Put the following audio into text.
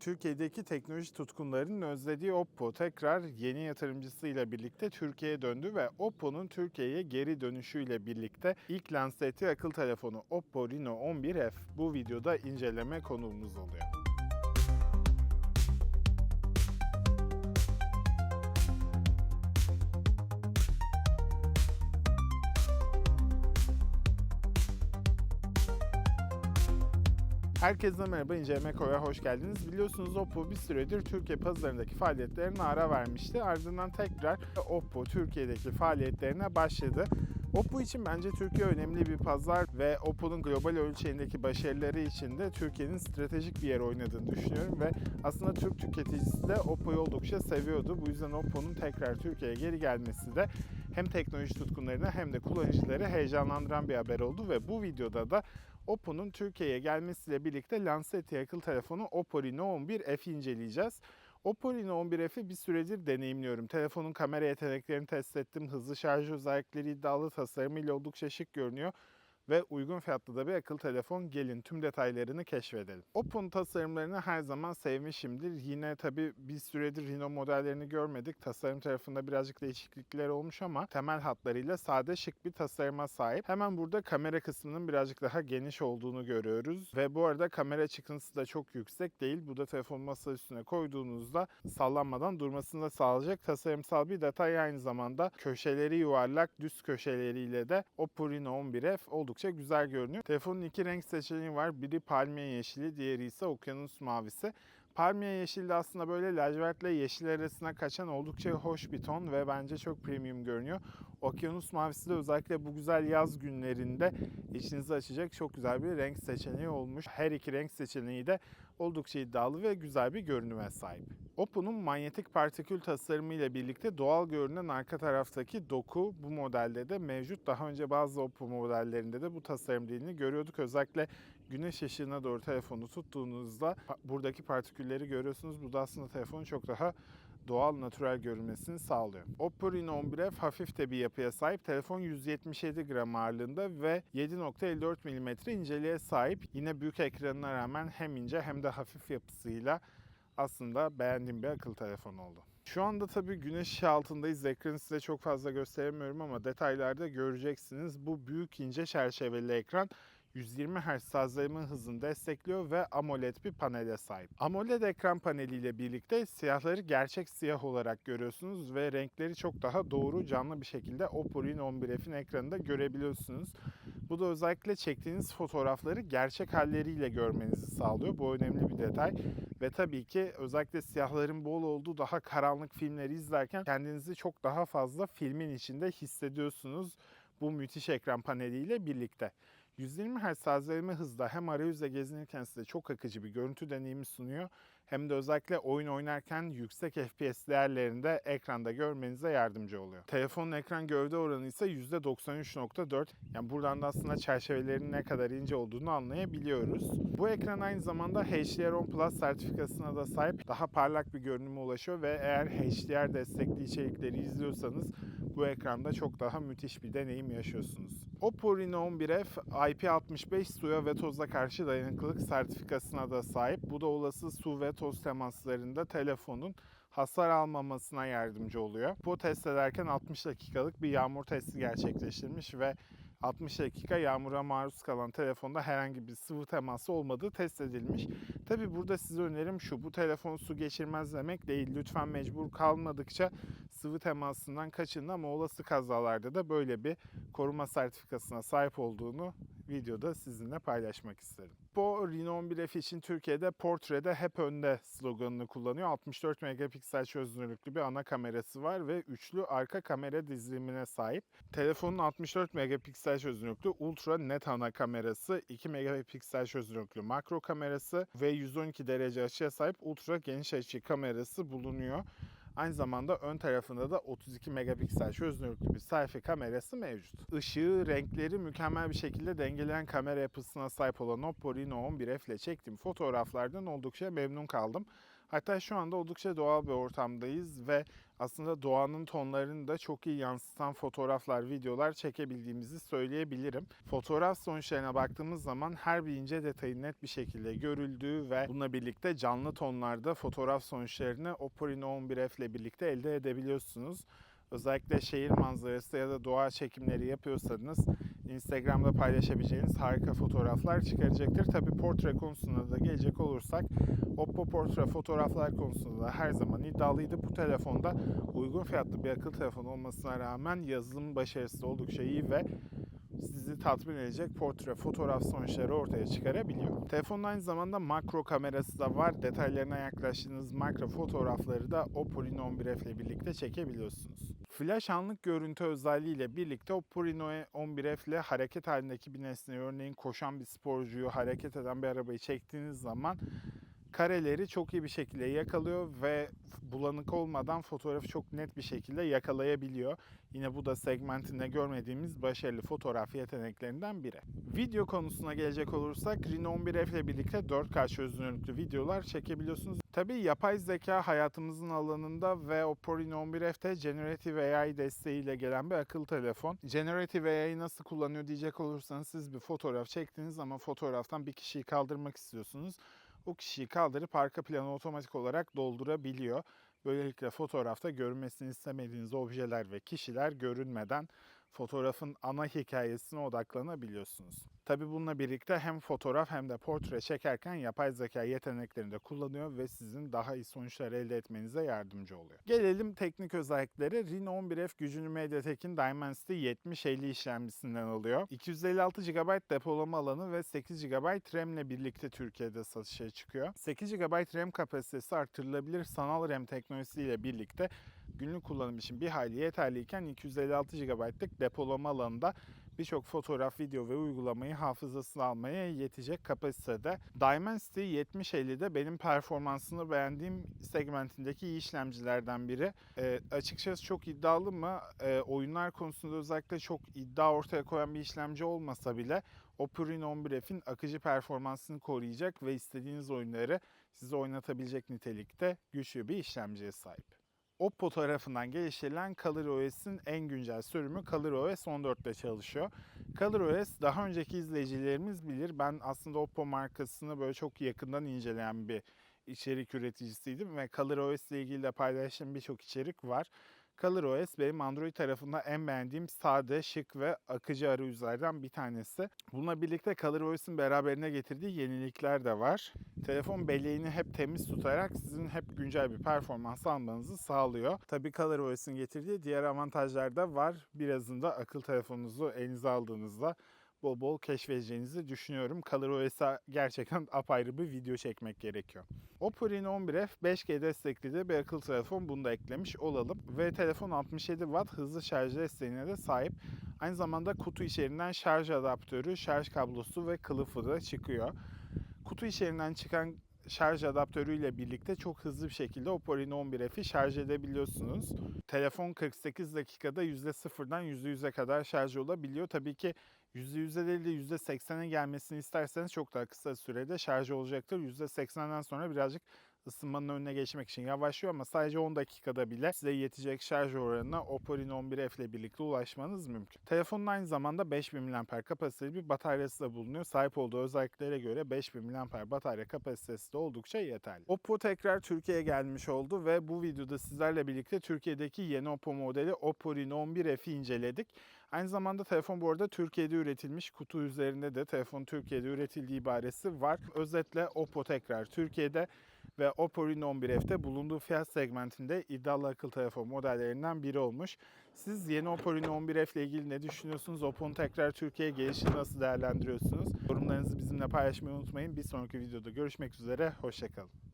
Türkiye'deki teknoloji tutkunlarının özlediği Oppo tekrar yeni yatırımcısıyla birlikte Türkiye'ye döndü ve Oppo'nun Türkiye'ye geri dönüşüyle birlikte ilk lanse ettiği akıl telefonu Oppo Reno 11F bu videoda inceleme konuğumuz oluyor. Herkese merhaba, İnceleme Koy'a hoş geldiniz. Biliyorsunuz Oppo bir süredir Türkiye pazarındaki faaliyetlerine ara vermişti. Ardından tekrar Oppo Türkiye'deki faaliyetlerine başladı. Oppo için bence Türkiye önemli bir pazar ve Oppo'nun global ölçeğindeki başarıları için de Türkiye'nin stratejik bir yer oynadığını düşünüyorum ve aslında Türk tüketicisi de Oppo'yu oldukça seviyordu. Bu yüzden Oppo'nun tekrar Türkiye'ye geri gelmesi de hem teknoloji tutkunlarını hem de kullanıcıları heyecanlandıran bir haber oldu ve bu videoda da Oppo'nun Türkiye'ye gelmesiyle birlikte lanse ettiği akıl telefonu Oppo Reno 11F'i inceleyeceğiz. Oppo Reno 11F'i bir süredir deneyimliyorum. Telefonun kamera yeteneklerini test ettim. Hızlı şarj özellikleri iddialı tasarımıyla oldukça şık görünüyor ve uygun fiyatlı da bir akıl telefon. Gelin tüm detaylarını keşfedelim. Oppo'nun tasarımlarını her zaman sevmişimdir. Yine tabi bir süredir Reno modellerini görmedik. Tasarım tarafında birazcık değişiklikler olmuş ama temel hatlarıyla sade şık bir tasarıma sahip. Hemen burada kamera kısmının birazcık daha geniş olduğunu görüyoruz. Ve bu arada kamera çıkıntısı da çok yüksek değil. Bu da telefon masa üstüne koyduğunuzda sallanmadan durmasını da sağlayacak tasarımsal bir detay aynı zamanda köşeleri yuvarlak düz köşeleriyle de Oppo Reno 11F oldukça güzel görünüyor. Telefonun iki renk seçeneği var. Biri palmiye yeşili, diğeri ise okyanus mavisi. Palmiye yeşili de aslında böyle lacivertle yeşil arasına kaçan oldukça hoş bir ton ve bence çok premium görünüyor. Okyanus mavisi de özellikle bu güzel yaz günlerinde içinizi açacak çok güzel bir renk seçeneği olmuş. Her iki renk seçeneği de oldukça iddialı ve güzel bir görünüme sahip. Oppo'nun manyetik partikül tasarımı ile birlikte doğal görünen arka taraftaki doku bu modelde de mevcut. Daha önce bazı Oppo modellerinde de bu tasarım dilini görüyorduk. Özellikle güneş ışığına doğru telefonu tuttuğunuzda buradaki partikülleri görüyorsunuz. Bu da aslında telefonun çok daha doğal, natürel görünmesini sağlıyor. Oppo Reno 11F hafif de bir yapıya sahip. Telefon 177 gram ağırlığında ve 7.54 mm inceliğe sahip. Yine büyük ekranına rağmen hem ince hem de hafif yapısıyla aslında beğendiğim bir akıl telefonu oldu. Şu anda tabii güneş altındayız. Ekranı size çok fazla gösteremiyorum ama detaylarda göreceksiniz. Bu büyük ince çerçeveli ekran 120 Hz sazlama hızını destekliyor ve AMOLED bir panele sahip. AMOLED ekran paneliyle birlikte siyahları gerçek siyah olarak görüyorsunuz ve renkleri çok daha doğru canlı bir şekilde Oppo Reno 11F'in ekranında görebiliyorsunuz. Bu da özellikle çektiğiniz fotoğrafları gerçek halleriyle görmenizi sağlıyor. Bu önemli bir detay. Ve tabii ki özellikle siyahların bol olduğu daha karanlık filmleri izlerken kendinizi çok daha fazla filmin içinde hissediyorsunuz bu müthiş ekran paneliyle birlikte. 120 Hz tazeleme hızda hem arayüzle gezinirken size çok akıcı bir görüntü deneyimi sunuyor hem de özellikle oyun oynarken yüksek FPS değerlerinde ekranda görmenize yardımcı oluyor. Telefonun ekran gövde oranı ise %93.4. Yani buradan da aslında çerçevelerin ne kadar ince olduğunu anlayabiliyoruz. Bu ekran aynı zamanda HDR10 Plus sertifikasına da sahip daha parlak bir görünüme ulaşıyor ve eğer HDR destekli içerikleri izliyorsanız bu ekranda çok daha müthiş bir deneyim yaşıyorsunuz. Oppo Reno 11F IP65 suya ve toza karşı dayanıklılık sertifikasına da sahip. Bu da olası su ve toz temaslarında telefonun hasar almamasına yardımcı oluyor. Bu test ederken 60 dakikalık bir yağmur testi gerçekleştirmiş ve 60 dakika yağmura maruz kalan telefonda herhangi bir sıvı teması olmadığı test edilmiş. Tabi burada size önerim şu, bu telefon su geçirmez demek değil. Lütfen mecbur kalmadıkça sıvı temasından kaçının ama olası kazalarda da böyle bir koruma sertifikasına sahip olduğunu videoda sizinle paylaşmak istedim. Bu Reno 11F için Türkiye'de portrede hep önde sloganını kullanıyor. 64 megapiksel çözünürlüklü bir ana kamerası var ve üçlü arka kamera dizilimine sahip. Telefonun 64 megapiksel çözünürlüklü ultra net ana kamerası, 2 megapiksel çözünürlüklü makro kamerası ve 112 derece açıya sahip ultra geniş açı kamerası bulunuyor. Aynı zamanda ön tarafında da 32 megapiksel çözünürlüklü bir selfie kamerası mevcut. Işığı, renkleri mükemmel bir şekilde dengeleyen kamera yapısına sahip olan Oppo Reno 11F ile çektiğim fotoğraflardan oldukça memnun kaldım. Hatta şu anda oldukça doğal bir ortamdayız ve aslında doğanın tonlarını da çok iyi yansıtan fotoğraflar, videolar çekebildiğimizi söyleyebilirim. Fotoğraf sonuçlarına baktığımız zaman her bir ince detayın net bir şekilde görüldüğü ve bununla birlikte canlı tonlarda fotoğraf sonuçlarını Oppo Reno 11F ile birlikte elde edebiliyorsunuz. Özellikle şehir manzarası ya da doğa çekimleri yapıyorsanız Instagram'da paylaşabileceğiniz harika fotoğraflar çıkaracaktır. Tabi portre konusuna da gelecek olursak Oppo portre fotoğraflar konusunda da her zaman iddialıydı. Bu telefonda uygun fiyatlı bir akıl telefonu olmasına rağmen yazılım başarısı oldukça iyi ve sizi tatmin edecek portre fotoğraf sonuçları ortaya çıkarabiliyor. Telefonun aynı zamanda makro kamerası da var. Detaylarına yaklaştığınız makro fotoğrafları da Oppo Reno 11F ile birlikte çekebiliyorsunuz. Flash anlık görüntü özelliğiyle birlikte Oppo Reno 11F ile hareket halindeki bir nesneyi örneğin koşan bir sporcuyu, hareket eden bir arabayı çektiğiniz zaman kareleri çok iyi bir şekilde yakalıyor ve bulanık olmadan fotoğrafı çok net bir şekilde yakalayabiliyor. Yine bu da segmentinde görmediğimiz başarılı fotoğraf yeteneklerinden biri. Video konusuna gelecek olursak Reno 11F ile birlikte 4K çözünürlüklü videolar çekebiliyorsunuz. Tabii yapay zeka hayatımızın alanında ve Oppo Reno 11F'te Generative AI desteğiyle gelen bir akıllı telefon. Generative AI'yi nasıl kullanıyor diyecek olursanız siz bir fotoğraf çektiniz ama fotoğraftan bir kişiyi kaldırmak istiyorsunuz o kişiyi kaldırıp arka planı otomatik olarak doldurabiliyor. Böylelikle fotoğrafta görünmesini istemediğiniz objeler ve kişiler görünmeden fotoğrafın ana hikayesine odaklanabiliyorsunuz. Tabi bununla birlikte hem fotoğraf hem de portre çekerken yapay zeka yeteneklerini de kullanıyor ve sizin daha iyi sonuçlar elde etmenize yardımcı oluyor. Gelelim teknik özelliklere. Reno 11F gücünü MediaTek'in Dimensity 7050 işlemcisinden alıyor. 256 GB depolama alanı ve 8 GB RAM ile birlikte Türkiye'de satışa çıkıyor. 8 GB RAM kapasitesi artırılabilir sanal RAM teknolojisiyle birlikte günlük kullanım için bir hayli yeterliyken 256 GB'lık depolama alanında birçok fotoğraf, video ve uygulamayı hafızasına almaya yetecek kapasitede. Dimensity 7050'de benim performansını beğendiğim segmentindeki iyi işlemcilerden biri. E, açıkçası çok iddialı mı? E, oyunlar konusunda özellikle çok iddia ortaya koyan bir işlemci olmasa bile Oppo Reno 11F'in akıcı performansını koruyacak ve istediğiniz oyunları size oynatabilecek nitelikte güçlü bir işlemciye sahip. Oppo tarafından geliştirilen ColorOS'in en güncel sürümü ColorOS 14'te çalışıyor. ColorOS daha önceki izleyicilerimiz bilir. Ben aslında Oppo markasını böyle çok yakından inceleyen bir içerik üreticisiydim ve ColorOS ile ilgili de paylaştığım birçok içerik var. ColorOS benim Android tarafında en beğendiğim sade, şık ve akıcı arayüzlerden bir tanesi. Bununla birlikte ColorOS'un beraberine getirdiği yenilikler de var. Telefon belleğini hep temiz tutarak sizin hep güncel bir performans almanızı sağlıyor. Tabii ColorOS'un getirdiği diğer avantajlar da var. Birazında akıl telefonunuzu elinize aldığınızda bol bol keşfedeceğinizi düşünüyorum. ColorOS'a gerçekten apayrı bir video çekmek gerekiyor. Oppo Reno 11F 5G destekli bir akıllı telefon bunu da eklemiş olalım. Ve telefon 67 Watt hızlı şarj desteğine de sahip. Aynı zamanda kutu içerisinden şarj adaptörü, şarj kablosu ve kılıfı da çıkıyor. Kutu içerisinden çıkan şarj adaptörüyle birlikte çok hızlı bir şekilde Oppo Reno 11F'i şarj edebiliyorsunuz. Telefon 48 dakikada %0'dan %100'e kadar şarj olabiliyor. Tabii ki %100'e değil de %80'e gelmesini isterseniz çok daha kısa sürede şarj olacaktır. %80'den sonra birazcık ısınmanın önüne geçmek için yavaşlıyor ama sadece 10 dakikada bile size yetecek şarj oranına Oppo Reno 11F ile birlikte ulaşmanız mümkün. Telefonun aynı zamanda 5000 mAh kapasiteli bir bataryası da bulunuyor. Sahip olduğu özelliklere göre 5000 mAh batarya kapasitesi de oldukça yeterli. Oppo tekrar Türkiye'ye gelmiş oldu ve bu videoda sizlerle birlikte Türkiye'deki yeni Oppo modeli Oppo Reno 11F'i inceledik. Aynı zamanda telefon bu arada Türkiye'de üretilmiş. Kutu üzerinde de telefon Türkiye'de üretildiği ibaresi var. Özetle Oppo tekrar Türkiye'de ve Oppo Reno 11F'te bulunduğu fiyat segmentinde iddialı akıllı telefon modellerinden biri olmuş. Siz yeni Oppo Reno 11F ile ilgili ne düşünüyorsunuz? Oppo'nun tekrar Türkiye'ye gelişini nasıl değerlendiriyorsunuz? Yorumlarınızı bizimle paylaşmayı unutmayın. Bir sonraki videoda görüşmek üzere. Hoşçakalın.